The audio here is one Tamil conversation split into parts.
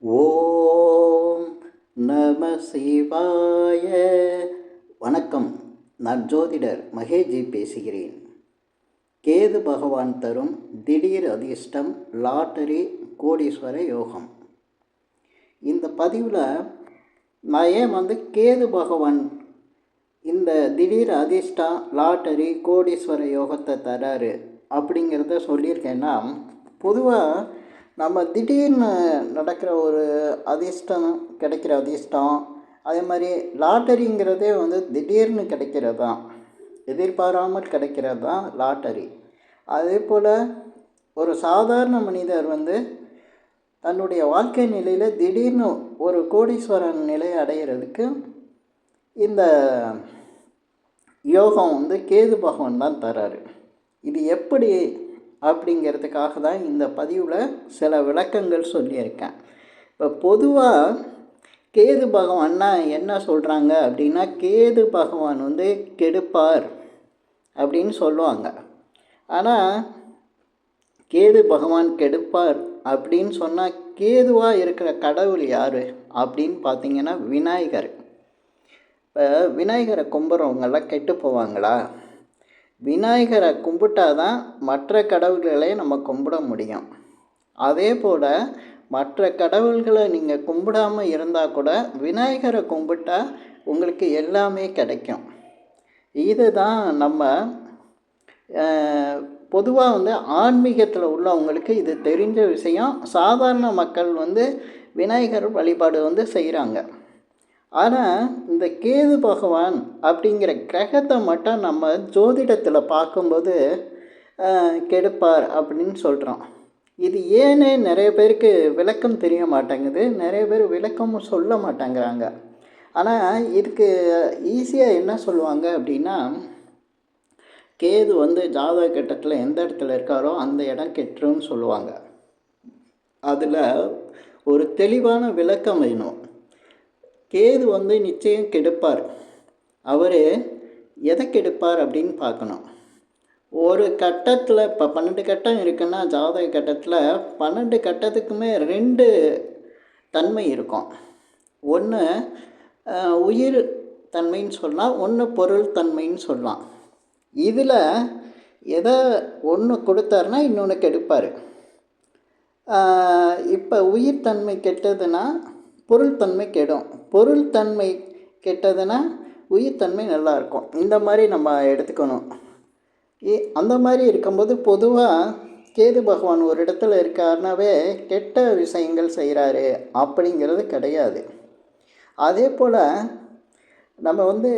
ஓம் நம சிவாய. வணக்கம். நான் ஜோதிடர் மகேஜி பேசுகிறேன். கேது பகவான் தரும் திடீர் அதிர்ஷ்டம் லாட்டரி கோடீஸ்வர யோகம். இந்த பதிவில் நான் ஏன் வந்து கேது பகவான் இந்த திடீர் அதிர்ஷ்டம் லாட்டரி கோடீஸ்வர யோகத்தை தராரு அப்படிங்கிறத சொல்லியிருக்கேன்னா பொதுவாக நம்ம திடீர்னு நடக்கிற ஒரு அதிர்ஷ்டம் கிடைக்கிற அதிர்ஷ்டம் அதே மாதிரி லாட்டரிங்கிறதே வந்து திடீர்னு கிடைக்கிறது தான் எதிர்பாராமல் கிடைக்கிறது தான் லாட்டரி. அதே போல் ஒரு சாதாரண மனிதர் வந்து தன்னுடைய வாழ்க்கை நிலையில் திடீர்னு ஒரு கோடீஸ்வரன் நிலையை அடைகிறதுக்கு இந்த யோகம் வந்து கேது பகவான் தான் தராரு. இது எப்படி அப்படிங்கிறதுக்காக தான் இந்த பதிவில் சில விளக்கங்கள் சொல்லியிருக்கேன். இப்போ பொதுவாக கேது பகவான்னா என்ன சொல்கிறாங்க அப்படின்னா கேது பகவான் வந்து கெடுப்பார் அப்படின்னு சொல்லுவாங்க. ஆனால் கேது பகவான் கெடுப்பார் அப்படின்னு சொன்னால் கேதுவாக இருக்கிற கடவுள் யார் அப்படின்னு பார்த்தீங்கன்னா விநாயகர். இப்போ விநாயகரை கும்புறவங்கெல்லாம் கெட்டு போவாங்களா? விநாயகரை கும்பிட்டா தான் மற்ற கடவுள்களை நம்ம கும்பிட முடியும். அதே போல் மற்ற கடவுள்களை நீங்கள் கும்பிடாமல் இருந்தால் கூட விநாயகரை கும்பிட்டா உங்களுக்கு எல்லாமே கிடைக்கும். இதுதான் நம்ம பொதுவாக வந்து ஆன்மீகத்தில் உள்ளவங்களுக்கு இது தெரிஞ்ச விஷயம். சாதாரண மக்கள் வந்து விநாயகர் வழிபாடு வந்து செய்கிறாங்க ஆனால் இந்த கேது பகவான் அப்படிங்கிற கிரகத்தை மட்டும் நம்ம ஜோதிடத்தில் பார்க்கும்போது கெடுப்பார் அப்படின்னு சொல்கிறோம் இது ஏன்னு நிறைய பேருக்கு விளக்கம் தெரிய மாட்டேங்குது. நிறைய பேர் விளக்கமும் சொல்ல மாட்டேங்கிறாங்க. ஆனால் இதுக்கு ஈஸியாக என்ன சொல்லுவாங்க அப்படின்னா கேது வந்து ஜாதக கட்டத்தில் எந்த இடத்துல இருக்காரோ அந்த இடம் கெட்டுருன்னு சொல்லுவாங்க. அதில் ஒரு தெளிவான விளக்கம் வேணும். கேது வந்து நிச்சயம் கெடுப்பார். அவர் எதை கெடுப்பார் அப்படின்னு பார்க்கணும். ஒரு கட்டத்தில் இப்போ பன்னெண்டு கட்டம் இருக்குன்னா ஜாதக கட்டத்தில் பன்னெண்டு கட்டத்துக்குமே ரெண்டு தன்மை இருக்கும். ஒன்று உயிர் தன்மைன்னு சொல்லலாம் ஒன்று பொருள் தன்மைன்னு சொல்லலாம். இதில் எதை ஒன்று கொடுத்தாருன்னா இன்னொன்று கெடுப்பார். இப்போ உயிர் தன்மை கெட்டதுன்னா பொருள் தன்மை கெடும். பொருள் தன்மை கெட்டதுன்னா உயிர்த்தன்மை நல்லாயிருக்கும். இந்த மாதிரி நம்ம எடுத்துக்கணும். அந்த மாதிரி இருக்கும்போது பொதுவாக கேது பகவான் ஒரு இடத்துல இருக்காருனாவே கெட்ட விஷயங்கள் செய்கிறாரு அப்படிங்கிறது கிடையாது. அதே போல் நம்ம வந்து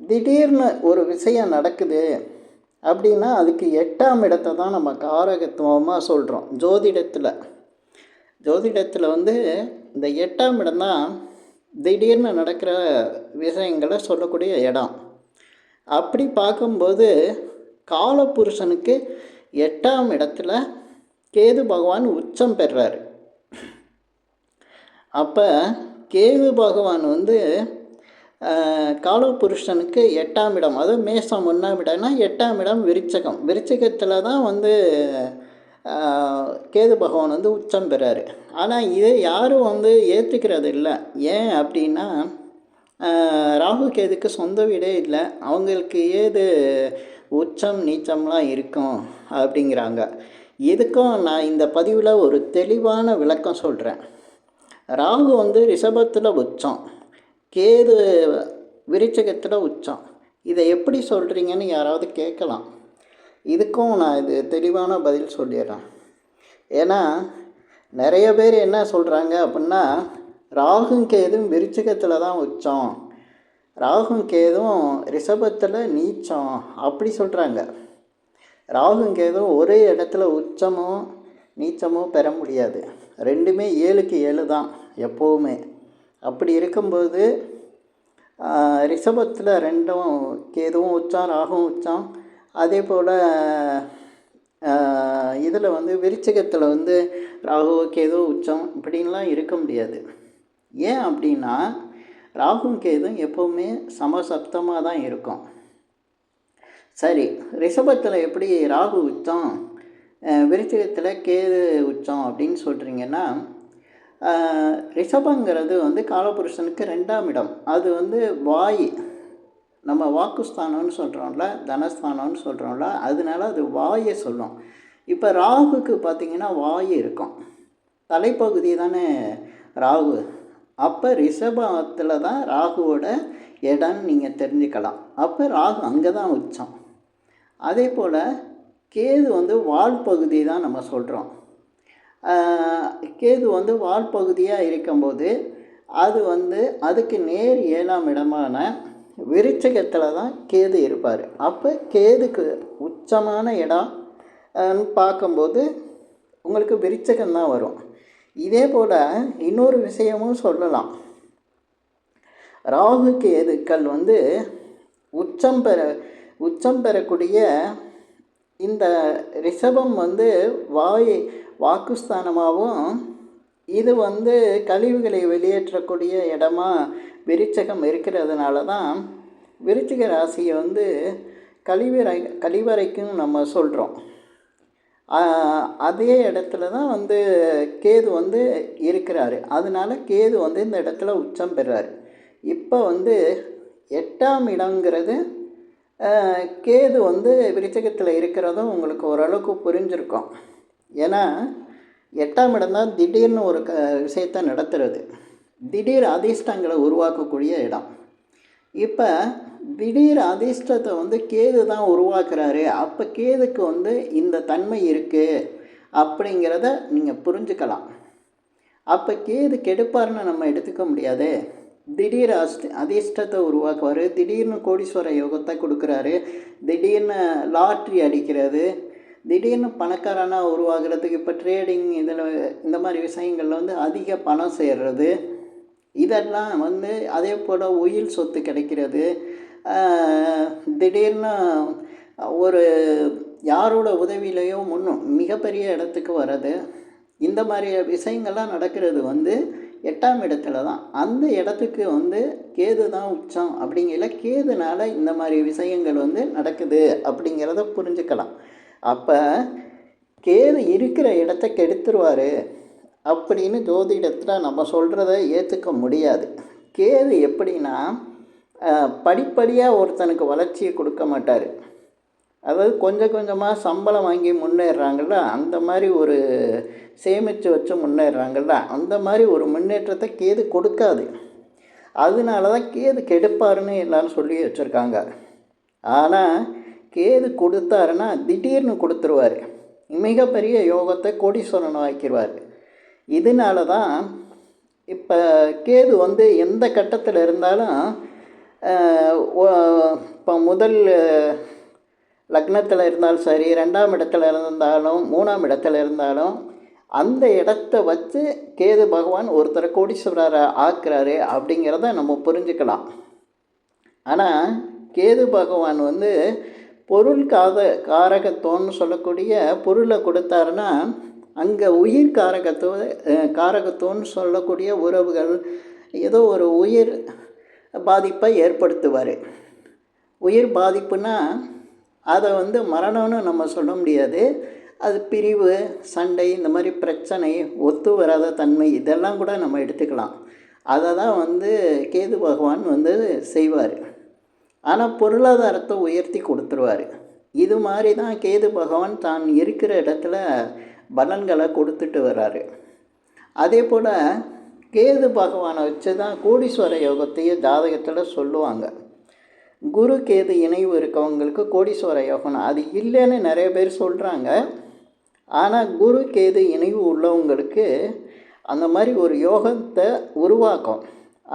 திடீர்னு ஒரு விஷயம் நடக்குது அப்படின்னா அதுக்கு எட்டாம் இடத்தை தான் நம்ம காரகத்துவமாக சொல்கிறோம் ஜோதிடத்தில். ஜோதிடத்தில் வந்து இந்த எட்டாம் இடம் தான் திடீர்னு நடக்கிற விஷயங்களை சொல்லக்கூடிய இடம். அப்படி பார்க்கும்போது காலபுருஷனுக்கு எட்டாம் இடத்துல கேது பகவான் உச்சம் பெறாரு அப்போ கேது பகவான் வந்து காலபுருஷனுக்கு எட்டாம் இடம். அதுவும் மேசம் ஒன்றாம் இடம்னா எட்டாம் இடம் விருச்சகம். விருச்சகத்தில் தான் வந்து கேது பகவான் வந்து உச்சம் பெறாரு. ஆனால் இதை யாரும் வந்து ஏற்றுக்கிறது இல்லை. ஏன் அப்படின்னா ராகு கேதுக்கு சொந்த வீடே இல்லை. அவங்களுக்கு ஏது உச்சம் நீச்சம்லாம் இருக்கும் அப்படிங்கிறாங்க. இதுக்கும் நான் இந்த பதிவில் ஒரு தெளிவான விளக்கம் சொல்கிறேன் ராகு வந்து ரிஷபத்தில் உச்சம். கேது விருச்சகத்தில் உச்சம். இதை எப்படி சொல்கிறீங்கன்னு யாராவது கேட்கலாம். இதுக்கும் நான் இது தெளிவான பதில் சொல்லிடுறேன். ஏன்னா நிறைய பேர் என்ன சொல்கிறாங்க அப்படின்னா ராகும் கேதும் விருச்சிகத்தில் தான் உச்சம். ராகும் கேதும் ரிஷபத்தில் நீச்சம் அப்படி சொல்கிறாங்க ராகும் கேதும் ஒரே இடத்துல உச்சமோ நீச்சமோ பெற முடியாது. ரெண்டுமே ஏழுக்கு ஏழு தான் எப்போவுமே. அப்படி இருக்கும்போது ரிஷபத்தில் ரெண்டும் கேதுவும் உச்சம் ராகும் உச்சம் அதே போல் இதில் வந்து விருச்சிகத்தில் வந்து ராகுவோ கேதோ உச்சம் இப்படின்லாம் இருக்க முடியாது. ஏன் அப்படின்னா ராகும் கேதும் எப்போவுமே சமசப்தமாக தான் இருக்கும். சரி ரிஷபத்தில் எப்படி ராகு உச்சம் விருச்சிகத்தில் கேது உச்சம் அப்படின்னு சொல்கிறீங்கன்னா ரிஷபங்கிறது வந்து காலபுருஷனுக்கு ரெண்டாம் இடம். அது வந்து வாய். நம்ம வாக்குஸ்தானம்னு சொல்கிறோம்ல தனஸ்தானம்னு சொல்கிறோம்ல அதனால அது வாயை சொல்லும். இப்போ ராகுக்கு பார்த்திங்கன்னா வாய் இருக்கும். தலைப்பகுதி தானே ராகு. அப்போ ரிஷபத்தில் தான் ராகுவோட இடம்னு நீங்கள் தெரிஞ்சுக்கலாம். அப்போ ராகு அங்கே தான் உச்சம். அதே போல் கேது வந்து வால் பகுதி தான் நம்ம சொல்கிறோம் கேது வந்து வால் பகுதியாக இருக்கும்போது அது வந்து அதுக்கு நேர் ஏழாம் இடமான விருச்சகத்தில் தான் கேது இருப்பார். அப்போ கேதுக்கு உச்சமான இடம் பார்க்கும்போது உங்களுக்கு விருச்சகம் தான் வரும். இதே போல் இன்னொரு விஷயமும் சொல்லலாம். ராகு கேதுக்கள் வந்து உச்சம் பெற உச்சம் பெறக்கூடிய இந்த ரிஷபம் வந்து வாய் வாக்குஸ்தானமாகவும் இது வந்து கழிவுகளை வெளியேற்றக்கூடிய இடமா விருச்சகம் இருக்கிறதுனால தான் விருச்சிக ராசியை வந்து கழிவறை கழிவறைக்கும் நம்ம சொல்கிறோம் அதே இடத்துல தான் வந்து கேது வந்து இருக்கிறாரு. அதனால கேது வந்து இந்த இடத்துல உச்சம் பெறாரு. இப்போ வந்து எட்டாம் இடங்கிறது கேது வந்து விருச்சகத்தில் இருக்கிறதும் உங்களுக்கு ஓரளவுக்கு புரிஞ்சிருக்கும். ஏன்னா எட்டாம் இடம் தான் திடீர்னு ஒரு க விஷயத்தை நடத்துறது. திடீர் அதிர்ஷ்டங்களை உருவாக்கக்கூடிய இடம். இப்போ திடீர் அதிர்ஷ்டத்தை வந்து கேது தான் உருவாக்குறாரு. அப்போ கேதுக்கு வந்து இந்த தன்மை இருக்குது அப்படிங்கிறத நீங்கள் புரிஞ்சுக்கலாம். அப்போ கேது கெடுப்பார்னு நம்ம எடுத்துக்க முடியாது. திடீர் அஷ்ட அதிர்ஷ்டத்தை உருவாக்குவார். திடீர்னு கோடீஸ்வர யோகத்தை கொடுக்குறாரு. திடீர்னு லாட்ரி அடிக்கிறது. திடீர்னு பணக்காரனாக உருவாகிறதுக்கு இப்போ ட்ரேடிங் இதில் இந்த மாதிரி விஷயங்களில் வந்து அதிக பணம் சேர்றது. இதெல்லாம் வந்து அதே போல் உயில் சொத்து கிடைக்கிறது. திடீர்னு ஒரு யாரோட உதவியிலையோ முன்னும் மிகப்பெரிய இடத்துக்கு வர்றது. இந்த மாதிரி விஷயங்கள்லாம் நடக்கிறது வந்து எட்டாம் இடத்துல தான். அந்த இடத்துக்கு வந்து கேது தான் உச்சம் அப்படிங்கிற கேதுனால இந்த மாதிரி விஷயங்கள் வந்து நடக்குது அப்படிங்கிறத புரிஞ்சுக்கலாம். அப்போ கேது இருக்கிற இடத்த கெடுத்துருவார். அப்படின்னு ஜோதிடத்தில் நம்ம சொல்கிறத ஏற்றுக்க முடியாது. கேது எப்படின்னா படிப்படியாக ஒருத்தனுக்கு வளர்ச்சியை கொடுக்க மாட்டார். அதாவது கொஞ்சம் கொஞ்சமாக சம்பளம் வாங்கி முன்னேறுறாங்கள்ல அந்த மாதிரி ஒரு சேமித்து வச்சு முன்னேறுறாங்கள்ல அந்த மாதிரி ஒரு முன்னேற்றத்தை கேது கொடுக்காது. அதனால தான் கேது கெடுப்பாருன்னு எல்லாரும் சொல்லி வச்சுருக்காங்க. ஆனால் கேது கொடுத்தாருன்னா திடீர்னு கொடுத்துருவார். மிகப்பெரிய யோகத்தை கோடீஸ்வரன் ஆக்கிடுவார் இதனால தான் இப்போ கேது வந்து எந்த கட்டத்தில் இருந்தாலும் இப்போ முதல் லக்னத்தில் இருந்தாலும் சரி ரெண்டாம் இடத்துல இருந்தாலும் மூணாம் இடத்துல இருந்தாலும் அந்த இடத்த வச்சு கேது பகவான் ஒருத்தரை கோடீஸ்வரரை ஆக்குறாரு அப்படிங்கிறத நம்ம புரிஞ்சுக்கலாம். ஆனால் கேது பகவான் வந்து பொருள் காத காரகத்தோன்னு சொல்லக்கூடிய பொருளை கொடுத்தாருன்னா அங்கே உயிர் காரகத்துவ காரகத்தோன்னு காரகத்துவம்னு சொல்லக்கூடிய உறவுகள் ஏதோ ஒரு உயிர் பாதிப்பை ஏற்படுத்துவார். உயிர் பாதிப்புனா அதை வந்து மரணம்னு நம்ம சொல்ல முடியாது. அது பிரிவு சண்டை இந்த மாதிரி பிரச்சனை ஒத்து வராத தன்மை இதெல்லாம் கூட நம்ம எடுத்துக்கலாம். அதை தான் வந்து கேது பகவான் வந்து செய்வார். ஆனால் பொருளாதாரத்தை உயர்த்தி கொடுத்துருவார். இது மாதிரி தான் கேது பகவான் தான் இருக்கிற இடத்துல பலன்களை கொடுத்துட்டு வர்றாரு அதே போல் கேது பகவானை வச்சு தான் கோடீஸ்வர யோகத்தையும் ஜாதகத்தில் சொல்லுவாங்க. குரு கேது இணைவு இருக்கவங்களுக்கு கோடீஸ்வர யோகம் அது இல்லைன்னு நிறைய பேர் சொல்கிறாங்க ஆனால் குரு கேது இணைவு உள்ளவங்களுக்கு அந்த மாதிரி ஒரு யோகத்தை உருவாக்கும்.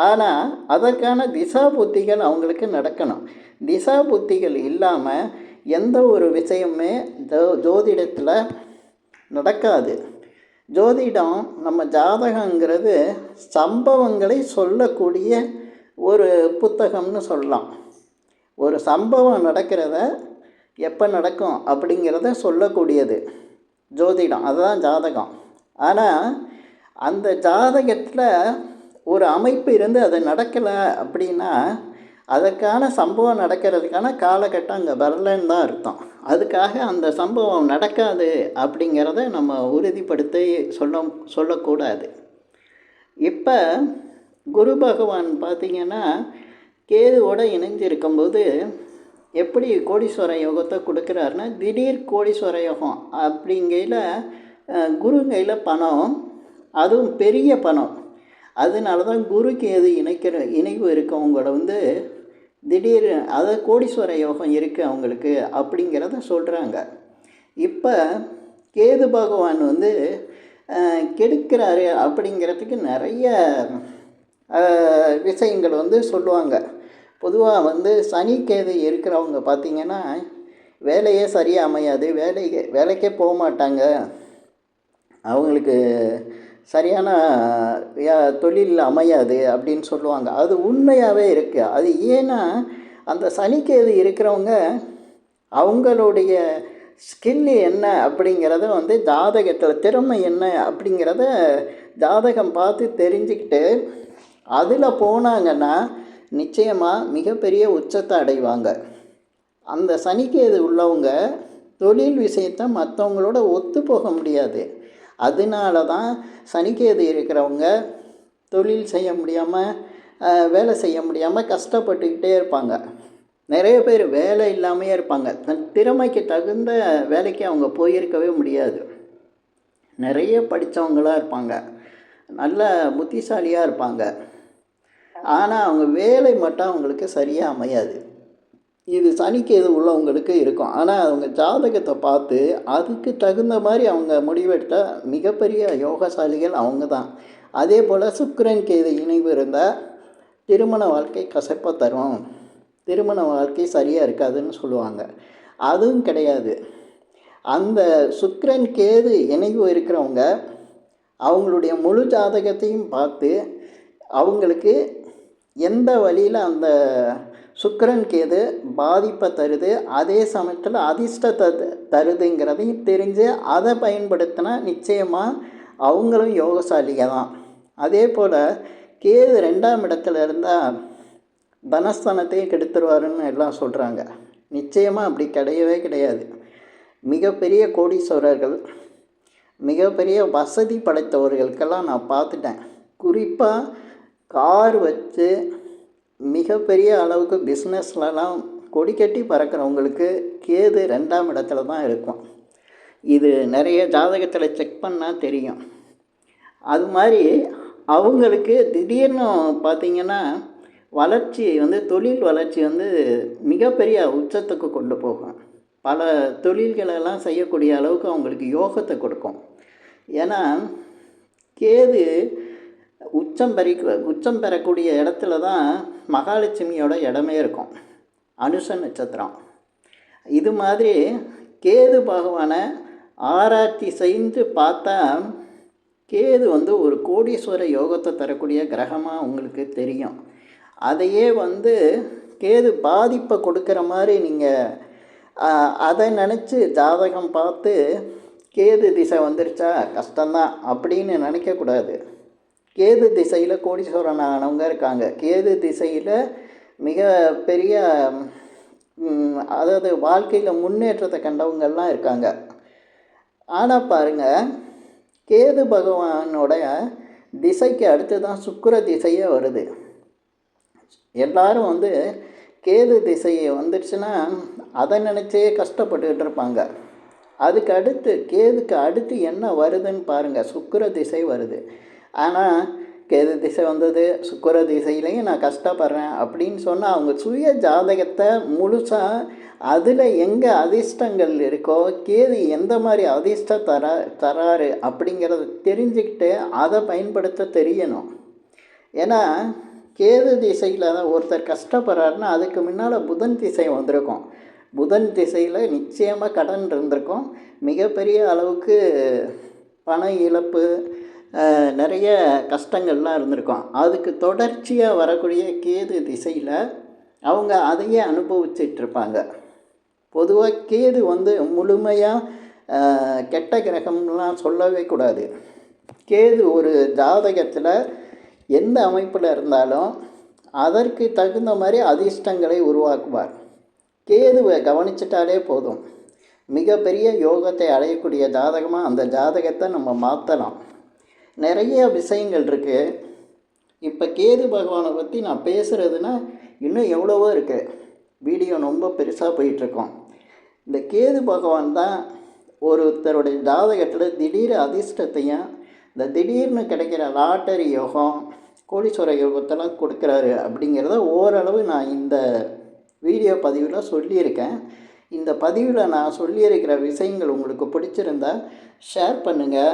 ஆனால் அதற்கான திசா புத்திகள் அவங்களுக்கு நடக்கணும். திசா புத்திகள் இல்லாமல் எந்த ஒரு விஷயமே ஜோ ஜோதிடத்தில் நடக்காது. ஜோதிடம் நம்ம ஜாதகங்கிறது சம்பவங்களை சொல்லக்கூடிய ஒரு புத்தகம்னு சொல்லலாம். ஒரு சம்பவம் நடக்கிறத எப்போ நடக்கும் அப்படிங்கிறத சொல்லக்கூடியது. ஜோதிடம் அதுதான் ஜாதகம். ஆனால் அந்த ஜாதகத்தில் ஒரு அமைப்பு இருந்து அது நடக்கலை அப்படின்னா அதற்கான சம்பவம் நடக்கிறதுக்கான காலகட்டம் அங்கே வரலன்னு தான் அர்த்தம். அதுக்காக அந்த சம்பவம் நடக்காது அப்படிங்கிறத நம்ம உறுதிப்படுத்தி சொல்ல சொல்லக்கூடாது. இப்போ குரு பகவான் பார்த்திங்கன்னா கேதுவோடு இணைஞ்சிருக்கும்போது எப்படி கோடீஸ்வர யோகத்தை கொடுக்குறாருன்னா திடீர் கோடீஸ்வர யோகம் அப்படிங்கையில் குருங்கையில் பணம் அதுவும் பெரிய பணம். அதனால தான் குரு கேது இணைக்கிற இணைவு இருக்கவங்களோட வந்து திடீர் அதை கோடீஸ்வர யோகம் இருக்குது அவங்களுக்கு அப்படிங்கிறத சொல்கிறாங்க இப்போ கேது பகவான் வந்து கெடுக்கிறாரு அப்படிங்கிறதுக்கு நிறைய விஷயங்கள் வந்து சொல்லுவாங்க. பொதுவாக வந்து சனி கேது இருக்கிறவங்க பார்த்திங்கன்னா வேலையே சரியாக அமையாது வேலைக்கு வேலைக்கே போக மாட்டாங்க. அவங்களுக்கு சரியான யா- தொழில் அமையாது அப்படின்னு சொல்லுவாங்க. அது உண்மையாகவே இருக்குது அது ஏன்னா அந்த சனிக்கேது இருக்கிறவங்க அவங்களுடைய ஸ்கில் என்ன அப்படிங்கிறத வந்து ஜாதகத்தில் திறமை என்ன அப்படிங்கிறத ஜாதகம் பார்த்து தெரிஞ்சுக்கிட்டு அதில் போனாங்கன்னா நிச்சயமாக மிகப்பெரிய உச்சத்தை அடைவாங்க. அந்த சனிக்கேது உள்ளவங்க தொழில் விஷயத்தை மற்றவங்களோட ஒத்து போக முடியாது. அதனால தான் சனிக்கேது இருக்கிறவங்க தொழில் செய்ய முடியாமல் வேலை செய்ய முடியாமல் கஷ்டப்பட்டுக்கிட்டே இருப்பாங்க. நிறைய பேர் வேலை இல்லாமையே இருப்பாங்க. தன் திறமைக்கு தகுந்த வேலைக்கு அவங்க போயிருக்கவே முடியாது. நிறைய படித்தவங்களாக இருப்பாங்க. நல்ல புத்திசாலியாக இருப்பாங்க. ஆனால் அவங்க வேலை மட்டும் அவங்களுக்கு சரியாக அமையாது. இது சனிக்கேது உள்ளவங்களுக்கு இருக்கும். ஆனால் அவங்க ஜாதகத்தை பார்த்து அதுக்கு தகுந்த மாதிரி அவங்க முடிவெடுத்தால் மிகப்பெரிய யோகசாலிகள் அவங்க தான். அதே போல் சுக்கரன் கேது இணைவு இருந்தால் திருமண வாழ்க்கை கசப்பாக தரும். திருமண வாழ்க்கை சரியாக இருக்காதுன்னு சொல்லுவாங்க. அதுவும் கிடையாது. அந்த சுக்கரன் கேது இணைவு இருக்கிறவங்க அவங்களுடைய முழு ஜாதகத்தையும் பார்த்து அவங்களுக்கு எந்த வழியில் அந்த சுக்கிரன் கேது பாதிப்பை தருது அதே சமயத்தில் அதிர்ஷ்டத்தை தருதுங்கிறதையும் தெரிஞ்சு அதை பயன்படுத்தினா நிச்சயமாக அவங்களும் யோகசாலிக தான் அதே போல் கேது ரெண்டாம் இடத்துல இருந்தால் தனஸ்தானத்தையும் கெடுத்துருவாருன்னு எல்லாம் சொல்கிறாங்க நிச்சயமாக அப்படி கிடையவே கிடையாது. மிகப்பெரிய கோடீஸ்வரர்கள் மிகப்பெரிய வசதி படைத்தவர்களுக்கெல்லாம் நான் பார்த்துட்டேன். குறிப்பாக கார் வச்சு மிகப்பெரிய அளவுக்கு பிஸ்னஸ்லலாம் கொடி கட்டி பறக்கிறவங்களுக்கு கேது ரெண்டாம் இடத்துல தான் இருக்கும். இது நிறைய ஜாதகத்தில் செக் பண்ணால் தெரியும். அது மாதிரி அவங்களுக்கு திடீர்னு பார்த்தீங்கன்னா வளர்ச்சி வந்து தொழில் வளர்ச்சி வந்து மிகப்பெரிய உச்சத்துக்கு கொண்டு போகும். பல தொழில்களெல்லாம் செய்யக்கூடிய அளவுக்கு அவங்களுக்கு யோகத்தை கொடுக்கும். ஏன்னா கேது உச்சம் பெறி உச்சம் பெறக்கூடிய இடத்துல தான் மகாலட்சுமியோட இடமே இருக்கும். அனுஷ நட்சத்திரம். இது மாதிரி கேது பகவானை ஆராய்ச்சி செய்து பார்த்தா கேது வந்து ஒரு கோடீஸ்வர யோகத்தை தரக்கூடிய கிரகமாக உங்களுக்கு தெரியும். அதையே வந்து கேது பாதிப்பை கொடுக்குற மாதிரி நீங்கள் அதை நினச்சி ஜாதகம் பார்த்து கேது திசை வந்துருச்சா கஷ்டந்தான் அப்படின்னு நினைக்கக்கூடாது. கேது திசையில் கோடீஸ்வரன் ஆனவங்க இருக்காங்க. கேது திசையில் மிக பெரிய அதாவது வாழ்க்கையில் முன்னேற்றத்தை கண்டவங்கள்லாம் இருக்காங்க. ஆனால் பாருங்க கேது பகவானோட திசைக்கு அடுத்து தான் சுக்கர திசையே வருது. எல்லாரும் வந்து கேது திசையை வந்துடுச்சுன்னா அதை நினச்சே கஷ்டப்பட்டுக்கிட்டு இருப்பாங்க. அதுக்கு அடுத்து கேதுக்கு அடுத்து என்ன வருதுன்னு பாருங்கள் சுக்கர திசை வருது. ஆனால் கேது திசை வந்தது சுக்கர திசையிலையும் நான் கஷ்டப்படுறேன் அப்படின்னு சொன்னால் அவங்க சுய ஜாதகத்தை முழுசாக அதில் எங்கே அதிர்ஷ்டங்கள் இருக்கோ கேது எந்த மாதிரி அதிர்ஷ்ட தர தராரு அப்படிங்கிறத தெரிஞ்சுக்கிட்டு அதை பயன்படுத்த தெரியணும். ஏன்னா கேது திசையில் தான் ஒருத்தர் கஷ்டப்படுறாருன்னா அதுக்கு முன்னால் புதன் திசை வந்திருக்கும். புதன் திசையில் நிச்சயமாக கடன் இருந்திருக்கும். மிகப்பெரிய அளவுக்கு பண இழப்பு நிறைய கஷ்டங்கள்லாம் இருந்திருக்கும். அதுக்கு தொடர்ச்சியாக வரக்கூடிய கேது திசையில் அவங்க அதையே அனுபவிச்சிட்டு இருப்பாங்க பொதுவாக கேது வந்து முழுமையாக கெட்ட கிரகம்லாம் சொல்லவே கூடாது. கேது ஒரு ஜாதகத்தில் எந்த அமைப்பில் இருந்தாலும் அதற்கு தகுந்த மாதிரி அதிர்ஷ்டங்களை உருவாக்குவார். கேதுவை கவனிச்சிட்டாலே போதும். மிகப்பெரிய யோகத்தை அடையக்கூடிய ஜாதகமாக அந்த ஜாதகத்தை நம்ம மாற்றலாம் நிறைய விஷயங்கள் இருக்குது இப்போ கேது பகவானை பற்றி நான் பேசுகிறதுனா இன்னும் எவ்வளவோ இருக்குது வீடியோ ரொம்ப பெருசாக போயிட்டுருக்கோம். இந்த கேது பகவான் தான் ஒருத்தருடைய ஜாதகத்தில் திடீர் அதிர்ஷ்டத்தையும் இந்த திடீர்னு கிடைக்கிற லாட்டரி யோகம் கோடீஸ்வர யோகத்தெல்லாம் கொடுக்குறாரு அப்படிங்கிறத ஓரளவு நான் இந்த வீடியோ பதிவில் சொல்லியிருக்கேன். இந்த பதிவில் நான் சொல்லியிருக்கிற விஷயங்கள் உங்களுக்கு பிடிச்சிருந்தா ஷேர் பண்ணுங்கள்